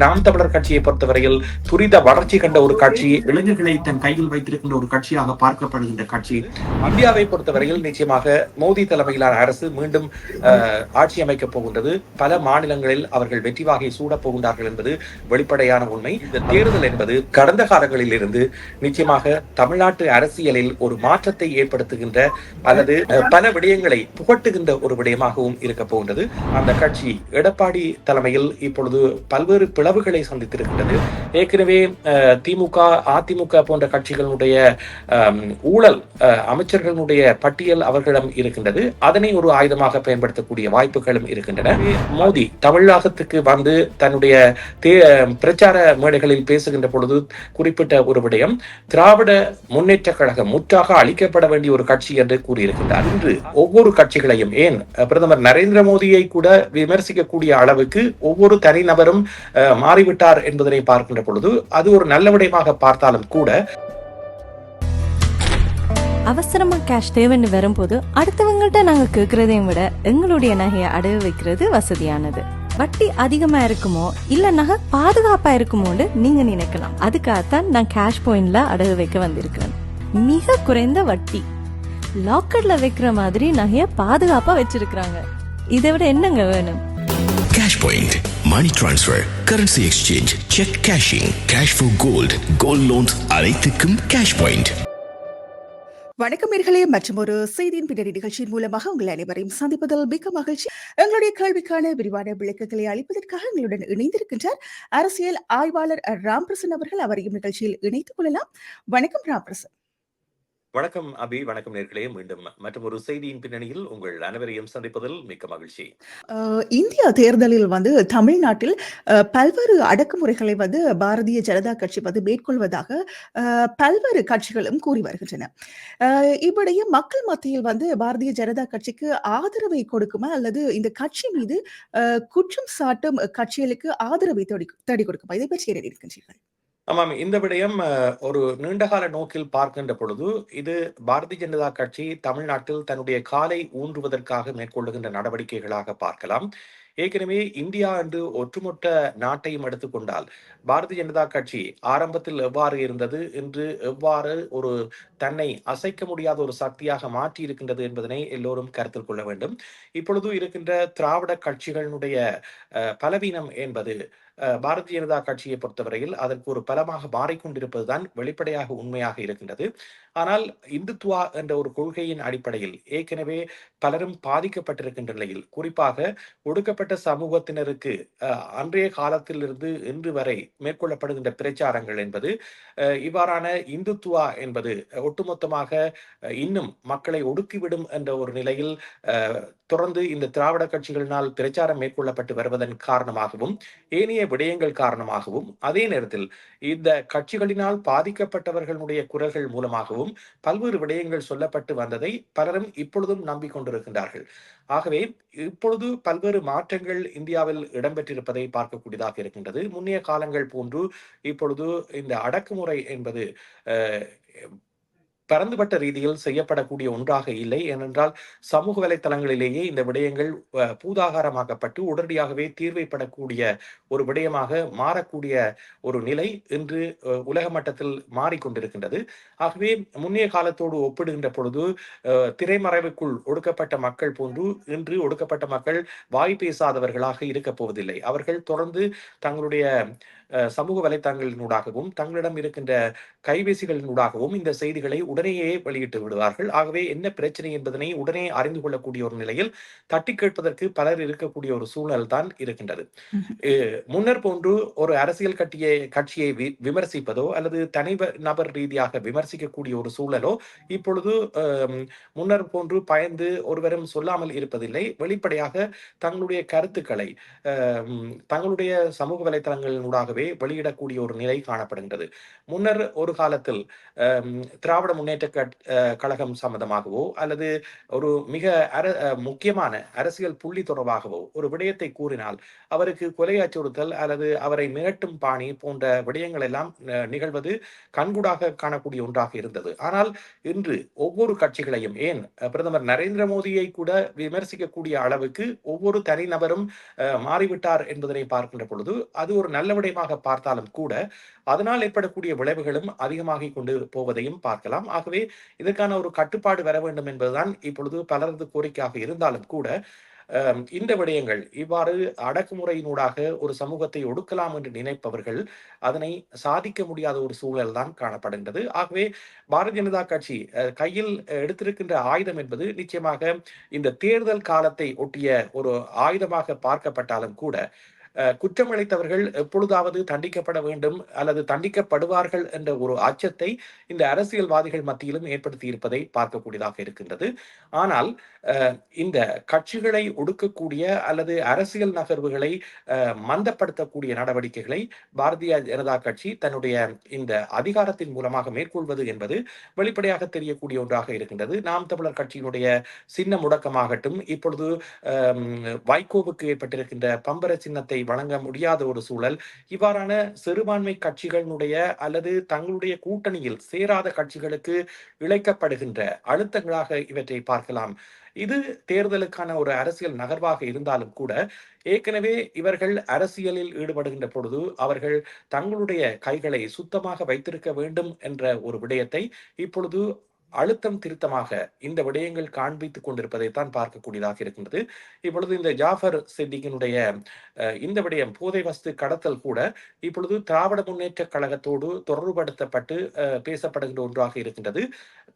நாம் தமிழர் கட்சியை பொறுத்தவரையில் துரித வளர்ச்சி கண்ட ஒரு கட்சி இளைஞர்களை தன் கையில் வைத்திருக்கின்ற ஒரு கட்சியாக பார்க்கப்படுகின்ற கட்சி. இந்தியாவை பொறுத்தவரையில் நிச்சயமாக மோடி தலைமையிலான அரசு மீண்டும் ஆட்சி அமைக்கப் போகின்றது. பல மாநிலங்களில் அவர்கள் வெற்றி வாகை சூடப் போகின்றார்கள் என்பது வெளிப்படையான உண்மை. இந்த தேர்தல் என்பது கடந்த காலங்களில் இருந்து நிச்சயமாக தமிழ்நாட்டு அரசியலில் ஒரு மாற்றத்தை ஏற்படுத்துகின்ற அல்லது பல விடயங்களை புகட்டுகின்ற ஒரு விடயமாகவும் இருக்க போகின்றது. அந்த கட்சி எடப்பாடி தலைமையில் இப்பொழுது பல்வேறு பிளவுகளை சந்தித்திருக்கின்றது. ஏற்கனவே திமுக அதிமுக போன்ற கட்சிகளுடைய ஊழல் அஹ், அமைச்சர்களுடைய பட்டியல் அவர்களிடம் இருக்கின்றது. அதனை ஒரு ஆயுதமாக பயன்படுத்தக்கூடிய வாய்ப்புகளும் இருக்கின்றன. மோடி தமிழகத்துக்கு வந்து தன்னுடைய தே- பிரச்சார மேடைகளில் பேசுகின்ற பொழுது குறிப்பிட்ட ஒரு விடயம் திராவிட முன்னேற்ற கழகம் முற்றாக அழிக்கப்பட வேண்டிய ஒரு கட்சி என்று கூறியிருக்கின்றார். இன்று ஒவ்வொரு கட்சிகளையும் ஏன் பிரதமர் நரேந்திர மோடியை கூட விமர்சிக்கக்கூடிய அளவுக்கு ஒவ்வொரு தனிநபரும் மாறிவிட்டார் என்பதனை பார்க்கின்ற பொழுது அது ஒரு நல்ல விடயமாக பார்த்தாலும் கூட அவசரமா கேஷ் தேவைன்னு வரும்போது அடுத்தவங்கள்ட்ட நாங்க கேக்குறதையும் விட எங்களுடைய நகையை அடகு வைக்கிறது வசதியானது. வட்டி அதிகமா இருக்குமோ இல்ல நகை பாதுகாப்பா இருக்குமோன்னு நீங்க நினைக்கலாம். அதுக்காகத்தான் நான் கேஷ் பாயிண்ட்ல அடகு வைக்க வந்திருக்கிறேன். மிக குறைந்த வட்டி. லாக்கர்ல வைக்கிற மாதிரி நகைய பாதுகாப்பா வச்சிருக்கிறாங்க. இதை விட என்னங்க வேணும்? Cash Point, money transfer currency exchange cheque cashing cash for gold gold loans அனைத்துக்கும் கேஷ் பாயிண்ட் வணக்கம் நேர்களே மற்றும் ஒரு செய்தியின் பின்னணி நிகழ்ச்சியின் மூலமாக உங்கள் அனைவரையும் சந்திப்பதில் மிக்க மகிழ்ச்சி. எங்களுடைய கேள்விக்கான விரிவான விளக்கங்களை அளிப்பதற்காக எங்களுடன் இணைந்திருக்கின்றார் அரசியல் ஆய்வாளர் ராம்பிரசன் அவர்கள். அவரையும் நிகழ்ச்சியில் இணைத்துக் கொள்ளலாம். வணக்கம் ராம்பிரசன். வணக்கம் அபி வணக்கம் நேர்களே. மீண்டும் மற்றும் ஒரு செய்தியின் பின்னணியில் உங்கள் அனைவரையும் சந்திப்பதில் மிக்க மகிழ்ச்சி. இந்தியா தேர்தலில் வந்து தமிழ்நாட்டில் பல்வேறு அடக்குமுறைகளை வந்து பாரதிய ஜனதா கட்சி வந்து மேற்கொள்வதாக பல்வேறு கட்சிகளும் கூறி வருகின்றன. அஹ், மக்கள் மத்தியில் வந்து பாரதிய ஜனதா கட்சிக்கு ஆதரவை கொடுக்குமா? அல்லது இந்த கட்சி மீது குற்றம் சாட்டும் கட்சிகளுக்கு ஆதரவை தேடி தேடி கொடுக்குமா? இதை பற்றி இருக்கின்றீர்கள் ஆமாம் இந்த விடயம் ஒரு நீண்டகால நோக்கில் பார்க்கின்ற பொழுது இது பாரதிய ஜனதா கட்சி தமிழ்நாட்டில் தன்னுடைய காலை ஊன்றுவதற்காக மேற்கொள்ளுகின்ற நடவடிக்கைகளாக பார்க்கலாம். ஏற்கனவே இந்தியா என்று ஒட்டுமொத்த நாட்டையும் எடுத்துக்கொண்டால் பாரதிய ஜனதா கட்சி ஆரம்பத்தில் எவ்வாறு இருந்தது என்று எவ்வாறு ஒரு தன்னை அசைக்க முடியாத ஒரு சக்தியாக மாற்றி இருக்கின்றது என்பதனை எல்லோரும் கருத்தில் கொள்ள வேண்டும். இப்பொழுது இருக்கின்ற திராவிட கட்சிகளினுடைய பலவீனம் என்பது பாரதிய ஜனதா கட்சியை பொறுத்தவரையில் அதற்கு ஒரு பலமாக மாறிக்கொண்டிருப்பதுதான் வெளிப்படையாக உண்மையாக இருக்கின்றது. ஆனால் இந்துத்துவா என்ற ஒரு கொள்கையின் அடிப்படையில் ஏற்கனவே பலரும் பாதிக்கப்பட்டிருக்கின்ற நிலையில் குறிப்பாக ஒடுக்கப்பட்ட சமூகத்தினருக்கு அன்றைய காலத்திலிருந்து இன்று வரை மேற்கொள்ளப்படுகின்ற பிரச்சாரங்கள் என்பது இவ்வாறான இந்துத்துவா என்பது ஒட்டுமொத்தமாக இன்னும் மக்களை ஒடுக்கிவிடும் என்ற ஒரு நிலையில் தொடர்ந்து இந்த திராவிட கட்சிகளினால் பிரச்சாரம் மேற்கொள்ளப்பட்டு வருவதன் காரணமாகவும் ஏனைய விடயங்கள் காரணமாகவும் அதே நேரத்தில் இந்த கட்சிகளினால் பாதிக்கப்பட்டவர்களுடைய குரல்கள் மூலமாகவும் பல்வேறு விடயங்கள் சொல்லப்பட்டு வந்ததை பலரும் இப்பொழுதும் நம்பிக்கொண்டிருக்கின்றார்கள். ஆகவே இப்பொழுது பல்வேறு மாற்றங்கள் இந்தியாவில் இடம்பெற்றிருப்பதை பார்க்கக்கூடியதாக இருக்கின்றது. முன்னைய காலங்கள் போன்று இப்பொழுது இந்த அடக்குமுறை என்பது பரந்துபட்ட ரீதியில் செய்யப்படக்கூடிய ஒன்றாக இல்லை. ஏனென்றால் சமூக வலைத்தளங்களிலேயே இந்த விடயங்கள் பூதாகாரமாக்கப்பட்டு உடனடியாகவே தீர்வைப்படக்கூடிய ஒரு விடயமாக மாறக்கூடிய ஒரு நிலை இன்று அஹ், உலக மட்டத்தில் மாறிக்கொண்டிருக்கின்றது. ஆகவே முன்னைய காலத்தோடு ஒப்பிடுகின்ற பொழுது அஹ், திரைமறைவுக்குள் ஒடுக்கப்பட்ட மக்கள் போன்று இன்று ஒடுக்கப்பட்ட மக்கள் வாய் பேசாதவர்களாக இருக்கப் போவதில்லை. அவர்கள் தொடர்ந்து தங்களுடைய சமூக வலைத்தளங்களினூடாகவும் தங்களிடம் இருக்கின்ற கைபேசிகளினூடாகவும் இந்த செய்திகளை உடனேயே வெளியிட்டு விடுவார்கள். ஆகவே என்ன பிரச்சனை என்பதனை உடனே அறிந்து கொள்ளக்கூடிய ஒரு நிலையில் தட்டி கேட்பதற்கு பலர் இருக்கக்கூடிய ஒரு சூழல் தான் இருக்கின்றது. முன்னர் போன்று ஒரு அரசியல் கட்டிய கட்சியை வி- விமர்சிப்பதோ அல்லது தனி நபர் ரீதியாக விமர்சிக்கக்கூடிய ஒரு சூழலோ இப்பொழுது முன்னர் போன்று பயந்து ஒருவரும் சொல்லாமல் இருப்பதில்லை. வெளிப்படையாக தங்களுடைய கருத்துக்களை தங்களுடைய சமூக வலைத்தளங்களினூடாகவே வெளியிடக்கூடிய ஒரு நிலை காணப்படுகின்றது. முன்னர் ஒரு காலத்தில் திராவிட முன்னேற்ற கழகம் சம்பந்தமாகவோ அல்லது ஒரு மிக அர முக்கியமான அரசியல் புள்ளி தொடர்பாகவோ ஒரு விடயத்தை கூறினால் அவருக்கு கொலை அச்சுறுத்தல் அல்லது அவரை மிரட்டும் பாணி போன்ற விடயங்கள் எல்லாம் நிகழ்வது கண்கூடாக காணக்கூடிய ஒன்றாக இருந்தது. ஆனால் இன்று ஒவ்வொரு கட்சிகளையும் ஏன் பிரதமர் நரேந்திர மோடியை கூட விமர்சிக்கக்கூடிய அளவுக்கு ஒவ்வொரு தனிநபரும் மாறிவிட்டார் என்பதனை பார்க்கின்ற பொழுது அது ஒரு நல்ல விடயமாக பார்த்தாலும் கூட அதனால் ஏற்படக்கூடிய விளைவுகளும் அதிகமாகி கொண்டு போவதையும் பார்க்கலாம். ஆகவே இதற்கான ஒரு கட்டுப்பாடு வர வேண்டும் என்பதுதான் இப்பொழுது பலரது கோரிக்கையாக இருந்தாலும் கூட இந்த விடயங்கள் இவ்வாறு அடக்குமுறையினூடாக ஒரு சமூகத்தை ஒடுக்கலாம் என்று நினைப்பவர்கள் அதனை சாதிக்க முடியாத ஒரு சூழல் தான் காணப்படுகின்றது. ஆகவே பாரதிய ஜனதா கட்சி அஹ், கையில் எடுத்திருக்கின்ற ஆயுதம் என்பது நிச்சயமாக இந்த தேர்தல் காலத்தை ஒட்டிய ஒரு ஆயுதமாக பார்க்கப்பட்டாலும் கூட குற்றமளித்தவர்கள் எப்பொழுதாவது தண்டிக்கப்பட வேண்டும் அல்லது தண்டிக்கப்படுவார்கள் என்ற ஒரு அச்சத்தை இந்த அரசியல்வாதிகள் மத்தியிலும் ஏற்படுத்தி இருப்பதை பார்க்கக்கூடியதாக இருக்கின்றது. ஆனால் அஹ், இந்த கட்சிகளை ஒடுக்கக்கூடிய அல்லது அரசியல் நகர்வுகளை அஹ், மந்தப்படுத்தக்கூடிய நடவடிக்கைகளை பாரதிய ஜனதா கட்சி தன்னுடைய இந்த அதிகாரத்தின் மூலமாக மேற்கொள்வது என்பது வெளிப்படையாக தெரியக்கூடிய ஒன்றாக இருக்கின்றது. நாம் தமிழர் கட்சியினுடைய சின்ன முடக்கமாகட்டும் இப்பொழுது வைகோவுக்கு ஏற்பட்டிருக்கின்ற பம்பர சின்னத்தை வழங்க முடியாத ஒரு சூழல். இவ்வாறான சிறுபான்மை கட்சிகளினுடைய அல்லது தங்களுடைய கூட்டணியில் சேராத கட்சிகளுக்கு இழைக்கப்படுகின்ற அழுத்தங்களாக இவற்றை பார்க்கலாம். இது தேர்தலுக்கான ஒரு அரசியல் நகர்வாக இருந்தாலும் கூட ஏற்கனவே இவர்கள் அரசியலில் ஈடுபடுகின்ற பொழுது அவர்கள் தங்களுடைய கைகளை சுத்தமாக வைத்திருக்க வேண்டும் என்ற ஒரு விடயத்தை இப்பொழுது அழுத்தம் திருத்தமாக இந்த விடயங்கள் காண்பித்துக் கொண்டிருப்பதைத்தான் பார்க்கக்கூடியதாக இருக்கின்றது. இப்பொழுது இந்த ஜாஃபர் சித்திகினுடைய இந்த விடயம் போதை வஸ்து கடத்தல் கூட இப்பொழுது திராவிட முன்னேற்ற கழகத்தோடு தொடர்புபடுத்தப்பட்டு அஹ், பேசப்படுகின்ற ஒன்றாக இருக்கின்றது.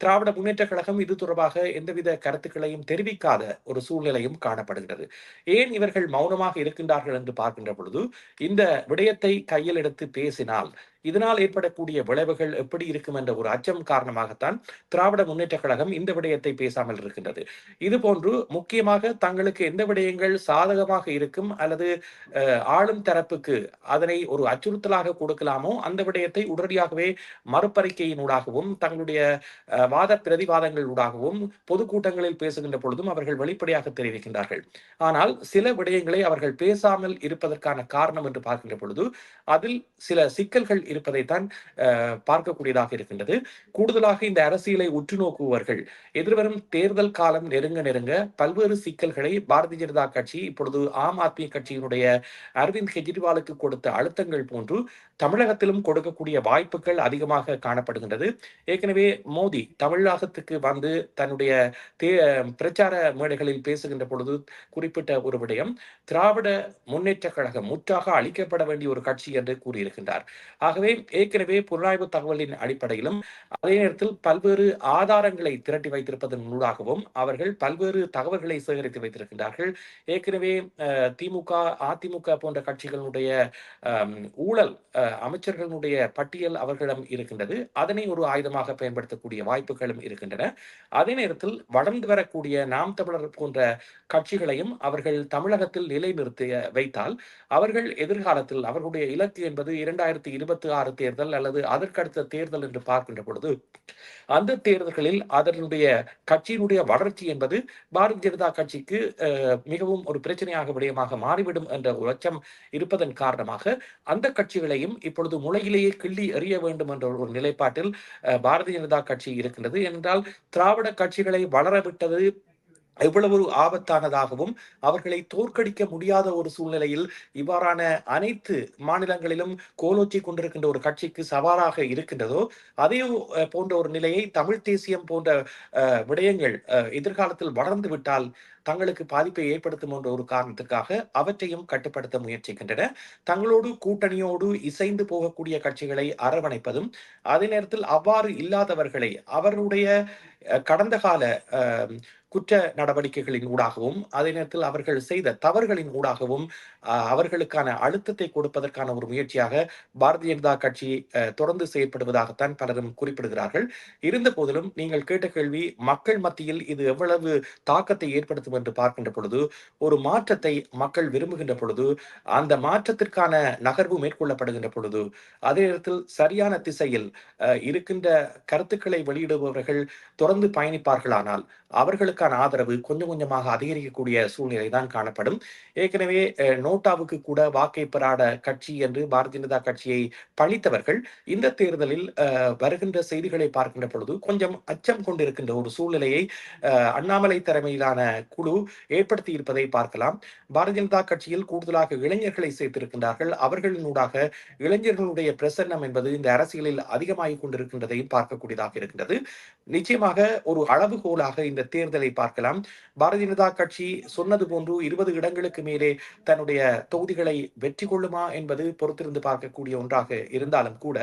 திராவிட முன்னேற்ற கழகம் இது தொடர்பாக எந்தவித கருத்துக்களையும் தெரிவிக்காத ஒரு சூழ்நிலையும் காணப்படுகிறது. ஏன் இவர்கள் மௌனமாக இருக்கின்றார்கள் என்று பார்க்கின்ற பொழுது இந்த விடயத்தை கையில் எடுத்து பேசினால் இதனால் ஏற்படக்கூடிய விளைவுகள் எப்படி இருக்கும் என்ற ஒரு அச்சம் காரணமாகத்தான் திராவிட முன்னேற்ற கழகம் இந்த விடயத்தை பேசாமல் இருக்கின்றது. இது போன்று முக்கியமாக தங்களுக்கு எந்த விடயங்கள் சாதகமாக இருக்கும் அல்லது ஆளும் தரப்புக்கு அதனை ஒரு அச்சுறுத்தலாக கொடுக்கலாமோ அந்த விடயத்தை உடனடியாகவே மறுப்பறிக்கையினூடாகவும் தங்களுடைய வாத பிரதிவாதங்களூடாகவும் பொதுக்கூட்டங்களில் பேசுகின்ற பொழுதும் அவர்கள் வெளிப்படையாக தெரிவிக்கின்றார்கள். ஆனால் சில விடயங்களை அவர்கள் பேசாமல் இருப்பதற்கான காரணம் என்று பார்க்கின்ற பொழுது அதில் சில சிக்கல்கள் இருப்பதைத்தான் பார்க்கக்கூடியதாக இருக்கின்றது. கூடுதலாக இந்த அரசியலை உற்று நோக்குபவர்கள் எதிர்வரும் தேர்தல் காலம் நெருங்க நெருங்க பல்வேறு சிக்கல்களை பாரதிய ஜனதா கட்சி இப்பொழுது ஆம் ஆத்மி கட்சியினுடைய அரவிந்த் கெஜ்ரிவாலுக்கு கொடுத்த அழுத்தங்கள் போன்று தமிழகத்திலும் கொடுக்கக்கூடிய வாய்ப்புகள் அதிகமாக காணப்படுகின்றது. ஏற்கனவே மோடி தமிழகத்துக்கு வந்து தன்னுடைய தே பிரச்சார மேடைகளில் பேசுகின்ற பொழுது குறிப்பிட்ட ஒரு விடயம் திராவிட முன்னேற்ற கழகம் முற்றாக அளிக்கப்பட வேண்டிய ஒரு கட்சி என்று கூறியிருக்கின்றார். ஆக ஆகவே ஏற்கனவே புலனாய்வு தகவலின் அடிப்படையிலும் அதே நேரத்தில் பல்வேறு ஆதாரங்களை திரட்டி வைத்திருப்பதன் மூலமாகவும் அவர்கள் பல்வேறு தகவல்களை சேகரித்து வைத்திருக்கின்றார்கள். ஏற்கனவே திமுக அதிமுக போன்ற கட்சிகளுடைய ஊழல் அமைச்சர்களுடைய பட்டியல் அவர்களிடம் இருக்கின்றது. அதனை ஒரு ஆயுதமாக பயன்படுத்தக்கூடிய வாய்ப்புகளும் இருக்கின்றன. அதே நேரத்தில் வளர்ந்து வரக்கூடிய நாம் தமிழர் போன்ற கட்சிகளையும் அவர்கள் தமிழகத்தில் நிலைநிறுத்தி வைத்தால் அவர்கள் எதிர்காலத்தில் அவர்களுடைய இலக்கு என்பது இரண்டாயிரத்தி இருபத்தி ஆறு தேர்தல் அல்லது அதற்கடுத்த தேர்தல் என்று பார்க்கின்ற பொழுது அந்த தேர்தல்களில் அதனுடைய கட்சியினுடைய வளர்ச்சி என்பது பாரதிய ஜனதா கட்சிக்கு மிகவும் ஒரு பிரச்சனையாக விடயமாக மாறிவிடும் என்ற ஒரு அச்சம் இருப்பதன் காரணமாக அந்த கட்சிகளையும் இப்பொழுது முளையிலேயே கிள்ளி எறிய வேண்டும் என்ற ஒரு நிலைப்பாட்டில் பாரதிய ஜனதா கட்சி இருக்கின்றது. என்றால் திராவிட கட்சிகளை வளர விட்டது எவ்வளவு ஒரு ஆபத்தானதாகவும் அவர்களை தோற்கடிக்க முடியாத ஒரு சூழ்நிலையில் இவ்வாறான அனைத்து மாநிலங்களிலும் கோலோச்சி கொண்டிருக்கின்ற ஒரு கட்சிக்கு சவாலாக இருக்கின்றதோ அதே போன்ற ஒரு நிலையை தமிழ் தேசியம் போன்ற அஹ், விடயங்கள் அஹ், எதிர்காலத்தில் வளர்ந்து விட்டால் தங்களுக்கு பாதிப்பை ஏற்படுத்தும் என்ற ஒரு காரணத்துக்காக அவற்றையும் கட்டுப்படுத்த முயற்சிக்கின்றன. தங்களோடு கூட்டணியோடு இசைந்து போகக்கூடிய கட்சிகளை அரவணைப்பதும் அதே நேரத்தில் அவ்வாறு இல்லாதவர்களை அவருடைய அஹ், கடந்த கால அஹ், குற்ற நடவடிக்கைகளின் ஊடாகவும் அதே நேரத்தில் அவர்கள் செய்த தவறுகளின் ஊடாகவும் அவர்களுக்கான அழுத்தத்தை கொடுப்பதற்கான ஒரு முயற்சியாக பாரதிய ஜனதா கட்சி அஹ், தொடர்ந்து செயற்படுவதாகத்தான் பலரும் குறிப்பிடுகிறார்கள். இருந்த போதிலும் நீங்கள் கேட்ட கேள்வி மக்கள் மத்தியில் இது எவ்வளவு தாக்கத்தை ஏற்படுத்தும் என்று பார்க்கின்ற பொழுது ஒரு மாற்றத்தை மக்கள் விரும்புகின்ற பொழுது அந்த மாற்றத்திற்கான நகர்வு மேற்கொள்ளப்படுகின்ற பொழுது அதே நேரத்தில் சரியான திசையில் அஹ், இருக்கின்ற கருத்துக்களை வெளியிடுபவர்கள் தொடர்ந்து பயணிப்பார்களானால் அவர்களுக்கான ஆதரவு கொஞ்சம் கொஞ்சமாக அதிகரிக்கக்கூடிய சூழ்நிலை தான் காணப்படும். ஏற்கனவே நோட்டாவுக்கு கூட வாக்கை பெறாத கட்சி என்று பாரதிய ஜனதா கட்சியை பழித்தவர்கள் இந்த தேர்தலில் வருகின்ற செய்திகளை பார்க்கின்ற பொழுது கொஞ்சம் அச்சம் கொண்டிருக்கின்ற ஒரு சூழ்நிலையை அண்ணாமலை தலைமையிலான குழு ஏற்படுத்தி இருப்பதை பார்க்கலாம். பாரதிய ஜனதா கட்சியில் கூடுதலாக இளைஞர்களை சேர்த்திருக்கின்றார்கள். அவர்களினூடாக இளைஞர்களுடைய பிரசன்னம் என்பது இந்த அரசியலில் அதிகமாகிக் கொண்டிருக்கின்றதையும் பார்க்கக்கூடியதாக இருக்கின்றது. நிச்சயமாக ஒரு அளவுகோலாக இந்த தேர்தலை பார்க்கலாம். பாரதிய ஜனதா கட்சி சொன்னது போன்று இருபது இடங்களுக்கு மேலே தன்னுடைய தொகுதிகளை வெற்றி கொள்ளுமா என்பது பொறுத்திருந்து பார்க்கக்கூடிய ஒன்றாக இருந்தாலும் கூட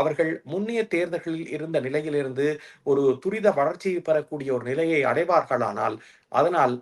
அவர்கள் முன்னைய தேர்தல்களில் இருந்த நிலையிலிருந்து ஒரு துரித வளர்ச்சியை பெறக்கூடிய ஒரு நிலையை அடைவார்களானால் அதனால்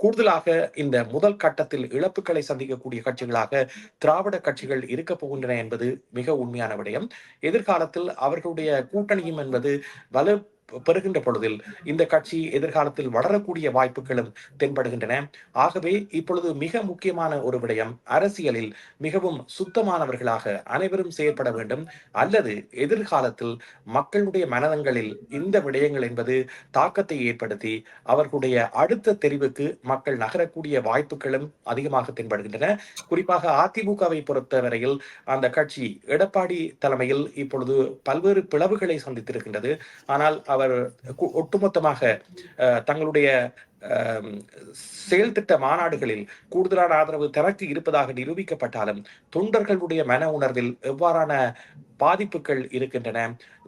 கூடுதலாக இந்த முதல் கட்டத்தில் இழப்புகளை சந்திக்கக்கூடிய கட்சிகளாக திராவிட கட்சிகள் இருக்க போகின்றன என்பது மிக உண்மையான விடயம். எதிர்காலத்தில் அவர்களுடைய கூட்டணியும் என்பது வலு பெறுகின்ற பொழுதில் இந்த கட்சி எதிர்காலத்தில் வளரக்கூடிய வாய்ப்புகளும் தென்படுகின்றன. ஆகவே இப்பொழுது மிக முக்கியமான ஒரு விடயம் அரசியலில் மிகவும் சுத்தமானவர்களாக அனைவரும் செயற்பட வேண்டும். அல்லது எதிர்காலத்தில் மக்களுடைய மனதங்களில் இந்த விடயங்கள் என்பது தாக்கத்தை ஏற்படுத்தி அவர்களுடைய அடுத்த தெரிவுக்கு மக்கள் நகரக்கூடிய வாய்ப்புகளும் அதிகமாக தென்படுகின்றன. குறிப்பாக அதிமுகவை பொறுத்தவரையில் அந்த கட்சி எடப்பாடி தலைமையில் இப்பொழுது பல்வேறு பிளவுகளை சந்தித்திருக்கின்றது. ஆனால் அவர் ஒட்டுமொத்தமாக தங்களுடைய செயல் திட்ட மாநாடுகளில் கூடுதலான ஆதரவு தனக்கு இருப்பதாக நிரூபிக்கப்பட்டாலும் தொண்டர்களுடைய மன உணர்வில் எவ்வாறான பாதிப்புகள் இருக்கின்றன?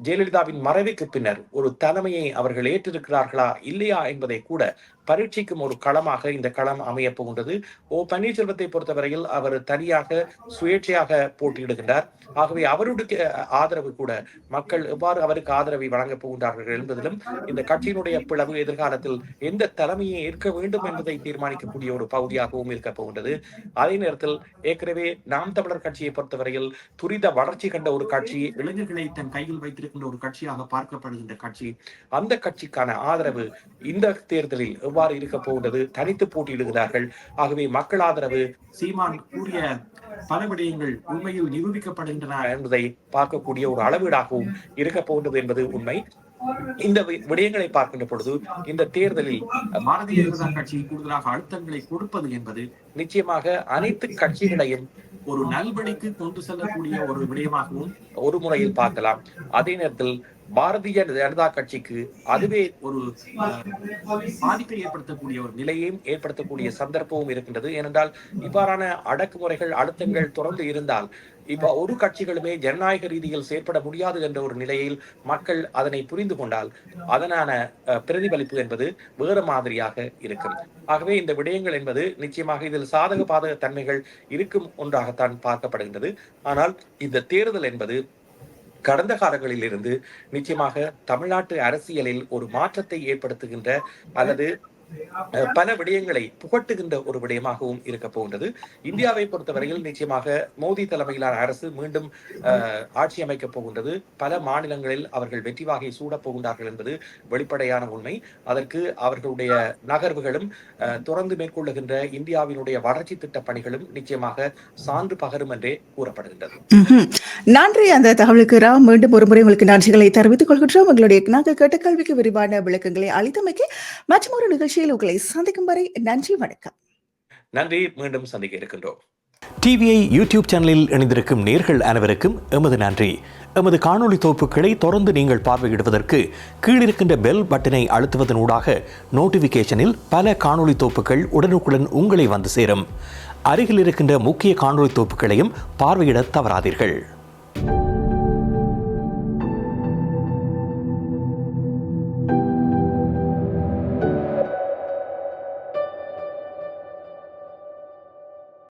ஜெயலலிதாவின் மறைவுக்கு பின்னர் ஒரு தலைமையை அவர்கள் ஏற்றிருக்கிறார்களா இல்லையா என்பதை கூட பரீட்சிக்கும் ஒரு களமாக இந்த களம் அமையப் போகின்றது. ஓ பன்னீர்செல்வத்தை பொறுத்தவரையில் அவர் தனியாக சுயேட்சையாக போட்டியிடுகின்றார். ஆகவே அவருடைய ஆதரவு கூட மக்கள் எவ்வாறு அவருக்கு ஆதரவை வழங்கப் போகின்றார்கள் என்பதிலும் இந்த கட்சியினுடைய பிளவு எதிர்காலத்தில் எந்த தலைமை தலைமையை ஏற்க வேண்டும் என்பதை தீர்மானிக்கக்கூடிய ஒரு பகுதியாகவும் இருக்க போகின்றது. அதே நேரத்தில் ஏற்கனவே நாம் தமிழர் கட்சியை பொறுத்தவரையில் துரித வளர்ச்சி கண்ட ஒரு கட்சி இளைஞர்களை தன் கையில் வைத்திருக்கின்ற ஒரு கட்சியாக பார்க்கப்படுகின்ற கட்சி அந்த கட்சிக்கான ஆதரவு இந்த தேர்தலில் எவ்வாறு இருக்க போகின்றது? தனித்து போட்டியிடுகிறார்கள். ஆகவே மக்கள் ஆதரவு சீமான் கூறிய பல விடயங்கள் உண்மையில் நிரூபிக்கப்படுகின்றன என்பதை பார்க்கக்கூடிய ஒரு அளவீடாகவும் இருக்க போகின்றது என்பது உண்மை. இந்த விடயங்களை பார்க்கின்ற பொழுது இந்த தேர்தலில் பாரதிய ஜனதா கட்சி கூடுதலாக அழுத்தங்களை கொடுப்பது என்பது நிச்சயமாக அனைத்து கட்சிகளையும் ஒரு நல்வழிக்கு கொண்டு செல்லக்கூடிய ஒரு விடயமாகவும் ஒரு முறையில் பார்க்கலாம். அதே நேரத்தில் பாரதிய ஜனதா கட்சிக்கு அதுவே ஒரு பாதிப்பை ஏற்படுத்தக்கூடிய ஒரு நிலையையும் ஏற்படுத்தக்கூடிய சந்தர்ப்பமும் இருக்கின்றது. ஏனென்றால் இவ்வாறான அடக்குமுறைகள் அழுத்தங்கள் தொடர்ந்து இருந்தால் இப்ப ஒரு கட்சிகளுமே ஜனநாயக ரீதியில் செயற்பட முடியாது என்ற ஒரு நிலையில் மக்கள் அதனை புரிந்து கொண்டால் அதனான பிரதிபலிப்பு என்பது வேறு மாதிரியாக இருக்கும். ஆகவே இந்த விடயங்கள் என்பது நிச்சயமாக இதில் சாதக பாதக தன்மைகள் இருக்கும் ஒன்றாகத்தான் பார்க்கப்படுகின்றது. ஆனால் இந்த தேர்தல் என்பது கடந்த காலங்களில் இருந்து நிச்சயமாக தமிழ்நாட்டு அரசியலில் ஒரு மாற்றத்தை ஏற்படுத்துகின்ற அல்லது பல விடயங்களை புகட்டுகின்ற ஒரு விடயமாகவும் இருக்க போகின்றது. இந்தியாவை பொறுத்தவரையில் நிச்சயமாக மோடி தலைமையிலான அரசு மீண்டும் ஆட்சி அமைக்கப் போகின்றது. பல மாநிலங்களில் அவர்கள் வெற்றி வாகை சூடப் போகின்றார்கள் என்பது வெளிப்படையான உண்மை. அதற்கு அவர்களுடைய நகர்வுகளும் தொடர்ந்து மேற்கொள்ளுகின்ற இந்தியாவினுடைய வளர்ச்சி திட்ட பணிகளும் நிச்சயமாக சான்று பகரும் என்றே கூறப்படுகின்றது. நன்றி. அந்த தகவலுக்கு ராம் மீண்டும் ஒரு முறை உங்களுக்கு நன்றிகளை தெரிவித்துக் கொள்கின்றோம். உங்களுடைய நாங்கள் கேட்ட கல்விக்கு விரிவான விளக்கங்களை அளித்தமைக்கு மற்றும் ஒரு நிகழ்ச்சியில் உங்களை சந்திக்கும் வரை நன்றி வணக்கம். நன்றி. மீண்டும் சந்திக்க இருக்கின்றோம். டிவிஐ யூடியூப் சேனலில் இணைந்திருக்கும் நேர்கள் அனைவருக்கும் எமது நன்றி. எமது காணொளி தொகுப்புகளை தொடர்ந்து நீங்கள் பார்வையிடுவதற்கு கீழிருக்கின்ற பெல் பட்டனை அழுத்துவதனூடாக நோட்டிஃபிகேஷனில் பல காணொளி தொகுப்புகள் உடனுக்குடன் உங்களை வந்து சேரும். அருகில் இருக்கின்ற முக்கிய காணொளி தொகுப்புகளையும் பார்வையிட தவறாதீர்கள்.